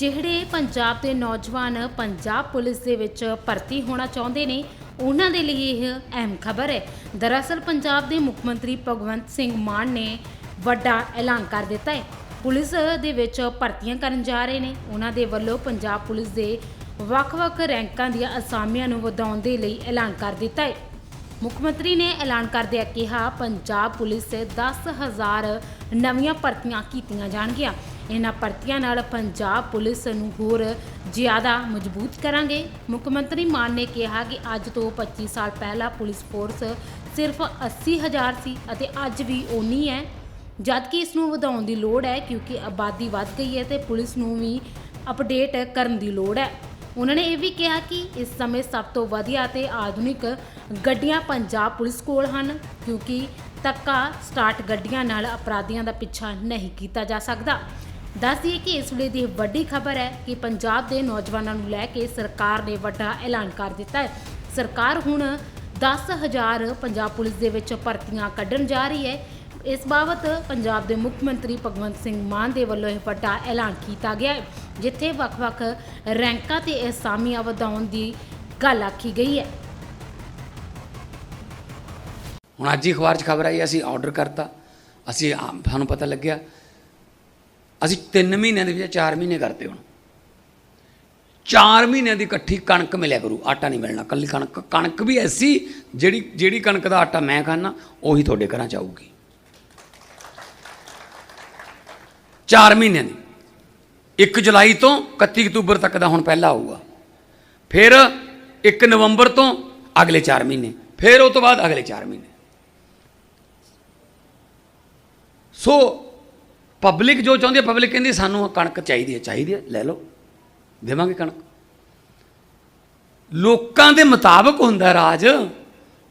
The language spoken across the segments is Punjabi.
ਜਿਹੜੇ ਪੰਜਾਬ ਦੇ ਨੌਜਵਾਨ ਪੰਜਾਬ ਪੁਲਿਸ ਦੇ ਵਿੱਚ ਭਰਤੀ ਹੋਣਾ ਚਾਹੁੰਦੇ ਨੇ, ਉਹਨਾਂ ਦੇ ਲਈ ਇਹ ਅਹਿਮ ਖਬਰ ਹੈ। ਦਰਅਸਲ ਪੰਜਾਬ ਦੇ ਮੁੱਖ ਮੰਤਰੀ ਭਗਵੰਤ ਸਿੰਘ ਮਾਨ ਨੇ ਵੱਡਾ ਐਲਾਨ ਕਰ ਦਿੱਤਾ ਹੈ। ਪੁਲਿਸ ਦੇ ਵਿੱਚ ਭਰਤੀਆਂ ਕਰਨ ਜਾ ਰਹੇ ਨੇ। ਉਹਨਾਂ ਦੇ ਵੱਲੋਂ ਪੰਜਾਬ ਪੁਲਿਸ ਦੇ ਵੱਖ-ਵੱਖ ਰੈਂਕਾਂ ਦੀਆਂ ਅਸਾਮੀਆਂ ਨੂੰ ਵਧਾਉਣ ਦੇ ਲਈ ਐਲਾਨ ਕਰ ਦਿੱਤਾ ਹੈ। ਮੁੱਖ ਮੰਤਰੀ ਨੇ ਐਲਾਨ ਕਰਦਿਆਂ ਕਿਹਾ, ਪੰਜਾਬ ਪੁਲਿਸ 'ਚ 10000 ਨਵੀਆਂ ਭਰਤੀਆਂ ਕੀਤੀਆਂ ਜਾਣਗੀਆਂ। ਇਹਨਾਂ ਭਰਤੀਆਂ ਨਾਲ ਪੰਜਾਬ ਪੁਲਿਸ ਨੂੰ ਹੋਰ ਜ਼ਿਆਦਾ ਮਜ਼ਬੂਤ ਕਰਾਂਗੇ। ਮੁੱਖ ਮੰਤਰੀ ਮਾਨ ਨੇ ਕਿਹਾ ਕਿ ਅੱਜ ਤੋਂ 25 ਸਾਲ ਪਹਿਲਾਂ ਪੁਲਿਸ ਫੋਰਸ ਸਿਰਫ 80000 ਸੀ ਅਤੇ ਅੱਜ ਵੀ ਓਨੀ ਹੈ। ਜਦਕਿ ਇਸ ਨੂੰ ਵਧਾਉਣ ਦੀ ਲੋੜ ਹੈ ਕਿਉਂਕਿ ਆਬਾਦੀ ਵੱਧ ਗਈ ਹੈ ਤੇ ਪੁਲਿਸ ਨੂੰ ਵੀ ਅਪਡੇਟ ਕਰਨ ਦੀ ਲੋੜ ਹੈ। ਉਹਨਾਂ ਨੇ ਇਹ ਵੀ ਕਿਹਾ ਕਿ ਇਸ ਸਮੇਂ ਸਭ ਤੋਂ ਵਧੀਆ ਤੇ ਆਧੁਨਿਕ ਗੱਡੀਆਂ ਪੰਜਾਬ ਪੁਲਿਸ ਕੋਲ ਹਨ, ਕਿਉਂਕਿ ਤੱਕਾ ਸਟਾਰਟ ਗੱਡੀਆਂ ਨਾਲ ਅਪਰਾਧੀਆਂ ਦਾ ਪਿੱਛਾ ਨਹੀਂ ਕੀਤਾ ਜਾ ਸਕਦਾ। ਦੱਸ ਦਈਏ ਕਿ ਇਸ ਵੇਲੇ ਦੀ ਵੱਡੀ ਖਬਰ ਹੈ ਕਿ ਪੰਜਾਬ ਦੇ ਨੌਜਵਾਨਾਂ ਨੂੰ ਲੈ ਕੇ ਸਰਕਾਰ ਨੇ ਵੱਡਾ ਐਲਾਨ ਕਰ ਦਿੱਤਾ ਹੈ। ਸਰਕਾਰ ਹੁਣ 10000 ਪੰਜਾਬ ਪੁਲਿਸ ਦੇ ਵਿੱਚ ਭਰਤੀਆਂ ਕੱਢਣ ਜਾ ਰਹੀ ਹੈ। ਇਸ ਬਾਬਤ ਪੰਜਾਬ ਦੇ ਮੁੱਖ ਮੰਤਰੀ ਭਗਵੰਤ ਸਿੰਘ ਮਾਨ ਦੇ ਵੱਲੋਂ ਇਹ ਵੱਡਾ ਐਲਾਨ ਕੀਤਾ ਗਿਆ ਹੈ, ਜਿੱਥੇ ਵੱਖ-ਵੱਖ ਰੈਂਕਾਂ ਤੇ ਅਸਾਮੀਆਂ ਵਧਾਉਣ ਦੀ ਗੱਲ ਆਖੀ ਗਈ ਹੈ। ਹੁਣ ਅੱਜ ਹੀ ਅਖਬਾਰ 'ਚ ਖਬਰ ਆਈ, ਅਸੀਂ ਆਰਡਰ ਕਰਤਾ। ਅਸੀਂ ਆ- ਸਾਨੂੰ ਪਤਾ ਲੱਗਿਆ ਅਸੀਂ 3 ਮਹੀਨਿਆਂ ਦੇ ਵਿੱਚ 4 ਮਹੀਨੇ ਕਰਤੇ ਹੁਣ। 4 ਮਹੀਨਿਆਂ ਦੀ ਇਕੱਠੀ ਕਣਕ ਮਿਲਿਆ ਕਰੂ, ਆਟਾ ਨਹੀਂ ਮਿਲਣਾ ਕੱਲੀ ਕਣਕ। ਕਣਕ ਵੀ ਐਸੀ, ਜਿਹੜੀ ਜਿਹੜੀ ਕਣਕ ਦਾ ਆਟਾ ਮੈਂ ਖਾਣਾ ਉਹੀ ਤੁਹਾਡੇ ਘਰਾਂ ਚ ਆਊਗੀ। 4 ਮਹੀਨਿਆਂ ਦੀ। 1 ਜੁਲਾਈ ਤੋਂ 31 ਅਕਤੂਬਰ ਤੱਕ ਦਾ ਹੁਣ ਪਹਿਲਾ ਆਊਗਾ। ਫਿਰ 1 ਨਵੰਬਰ ਤੋਂ ਅਗਲੇ 4 ਮਹੀਨੇ। ਫਿਰ ਉਹ ਤੋਂ ਬਾਅਦ ਅਗਲੇ 4 ਮਹੀਨੇ। ਸੋ ਪਬਲਿਕ ਜੋ ਚਾਹੁੰਦੀ ਹੈ, ਪਬਲਿਕ ਕਹਿੰਦੀ ਸਾਨੂੰ ਕਣਕ ਚਾਹੀਦੀ ਹੈ ਚਾਹੀਦੀ ਹੈ, ਲੈ ਲਓ, ਦੇਵਾਂਗੇ ਕਣਕ। ਲੋਕਾਂ ਦੇ ਮੁਤਾਬਕ ਹੁੰਦਾ ਰਾਜ,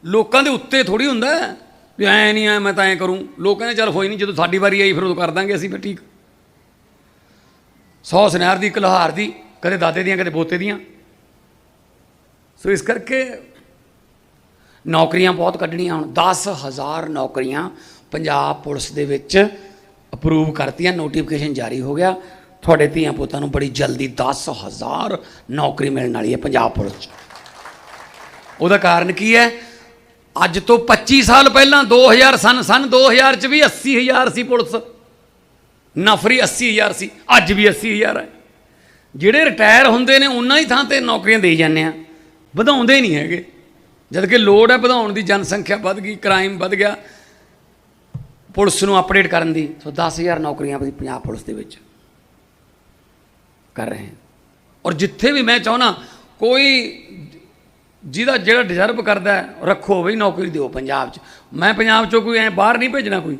ਲੋਕਾਂ ਦੇ ਉੱਤੇ ਥੋੜੀ ਹੁੰਦਾ ਵੀ ਐ ਨਹੀਂ, ਐ ਮੈਂ ਤਾਂ ਐ ਕਰੂੰ। ਲੋਕ ਕਹਿੰਦੇ, ਚੱਲ ਹੋਈ ਨਹੀਂ, ਜਦੋਂ ਸਾਡੀ ਵਾਰੀ ਆਈ ਫਿਰ ਉਹ ਕਰ ਦਾਂਗੇ ਅਸੀਂ ਫਿਰ, ਠੀਕ। ਸੌ ਸੁਨਿਆਰ ਦੀ ਕਲਹਾਰ ਦੀ, ਕਦੇ ਦਾਦੇ ਦੀਆਂ, ਕਦੇ ਪੋਤੇ ਦੀਆਂ। ਸੋ ਇਸ ਕਰਕੇ ਨੌਕਰੀਆਂ ਬਹੁਤ ਕੱਢਣੀਆਂ ਹੁਣ। 10000 ਨੌਕਰੀਆਂ ਪੰਜਾਬ ਪੁਲਿਸ ਦੇ ਵਿੱਚ ਅਪਰੂਵ ਕਰਤੀਆਂ ਨੋਟੀਫਿਕੇਸ਼ਨ ਜਾਰੀ ਹੋ ਗਿਆ। ਤੁਹਾਡੇ ਧੀਆਂ ਪੁੱਤਾਂ ਨੂੰ ਬੜੀ ਜਲਦੀ 10000 ਨੌਕਰੀ ਮਿਲਣ ਵਾਲੀ ਹੈ ਪੰਜਾਬ ਪੁਲਿਸ 'ਚ। ਉਹਦਾ ਕਾਰਨ ਕੀ ਹੈ? ਅੱਜ ਤੋਂ 25 ਸਾਲ ਪਹਿਲਾਂ 2000 ਸਨ ਸਨ 2000 ਚ ਵੀ 80000 ਸੀ ਪੁਲਿਸ। ਨਫਰੀ 80000 ਸੀ, ਅੱਜ ਵੀ 80000 ਹੈ। ਜਿਹੜੇ ਰਿਟਾਇਰ ਹੁੰਦੇ ਨੇ, ਉਹਨਾਂ ਹੀ ਥਾਂ ਤੇ ਨੌਕਰੀਆਂ ਦੇਈ ਜਾਂਦੇ ਆ। ਵਧਾਉਂਦੇ ਨਹੀਂ ਹੈਗੇ। ਜਦ ਕਿ ਲੋੜ ਹੈ, ਵਧਾਉਣ ਦੀ ਜਨਸੰਖਿਆ ਵੱਧ ਗਈ ਕ੍ਰਾਈਮ ਵੱਧ ਗਿਆ। ਪੁਲਿਸ ਨੂੰ ਅਪਡੇਟ ਕਰਨ ਦੀ। ਸੋ 10000 ਨੌਕਰੀਆਂ ਅਸੀਂ ਪੰਜਾਬ ਪੁਲਿਸ ਦੇ ਵਿੱਚ ਕਰ ਰਹੇ ਹਾਂ। ਔਰ ਜਿੱਥੇ ਵੀ ਮੈਂ ਚਾਹਣਾ ਕੋਈ ਜਿਹਦਾ ਜਿਹੜਾ ਡਿਜ਼ਰਵ ਕਰਦਾ ਰੱਖੋ ਬਈ ਨੌਕਰੀ ਦਿਓ ਪੰਜਾਬ 'ਚ। ਮੈਂ ਪੰਜਾਬ 'ਚੋਂ ਕੋਈ ਐ ਬਾਹਰ ਨਹੀਂ ਭੇਜਣਾ ਕੋਈ,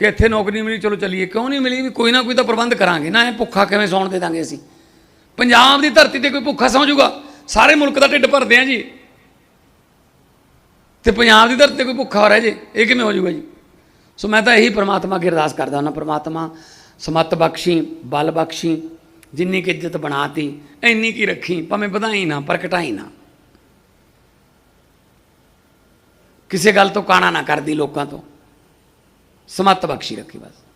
ਕਿ ਇੱਥੇ ਨੌਕਰੀ ਮਿਲੀ, ਚਲੋ ਚੱਲੀਏ। ਕਿਉਂ ਨਹੀਂ ਮਿਲੀ ਵੀ ਕੋਈ ਨਾ ਕੋਈ ਤਾਂ ਪ੍ਰਬੰਧ ਕਰਾਂਗੇ ਨਾ ਇਹ ਭੁੱਖਾ ਕਿਵੇਂ ਸੌਣ ਦੇ ਦਾਂਗੇ ਅਸੀਂ? ਪੰਜਾਬ ਦੀ ਧਰਤੀ ਤੇ ਕੋਈ ਭੁੱਖਾ ਸੌਂ ਜਾਊਗਾ? ਸਾਰੇ ਮੁਲਕ ਦਾ ਢਿੱਡ ਭਰਦੇ ਆ ਜੀ। ਤੇ ਪੰਜਾਬ ਦੀ ਧਰਤੀ ਤੇ ਕੋਈ ਭੁੱਖਾ ਹੋ ਰਿਹਾ ਜੇ, ਇਹ ਕਿਵੇਂ ਹੋ ਜਾਊਗਾ ਜੀ? ਸੋ ਮੈਂ ਤਾਂ ਇਹੀ ਪ੍ਰਮਾਤਮਾ ਅੱਗੇ ਅਰਦਾਸ ਕਰਦਾ ਹਾਂ ਪ੍ਰਮਾਤਮਾ ਸਮਤ ਬਖਸ਼ੀ, ਬਲ ਬਖਸ਼ੀ, ਜਿੰਨੀ ਕਿ ਇੱਜ਼ਤ ਬਣਾਤੀ, ਇੰਨੀ ਕੀ ਰੱਖੀ, ਭਾਵੇਂ ਵਧਾਈ ਨਾ, ਪ੍ਰਗਟਾਈ ਨਾ। ਕਿਸੇ ਗੱਲ ਤੋਂ ਕਾਣਾ ਨਾ ਕਰਦੀ ਲੋਕਾਂ ਤੋਂ। ਸਮਤ ਬਖਸ਼ੀ ਰੱਖੀ ਬਸ।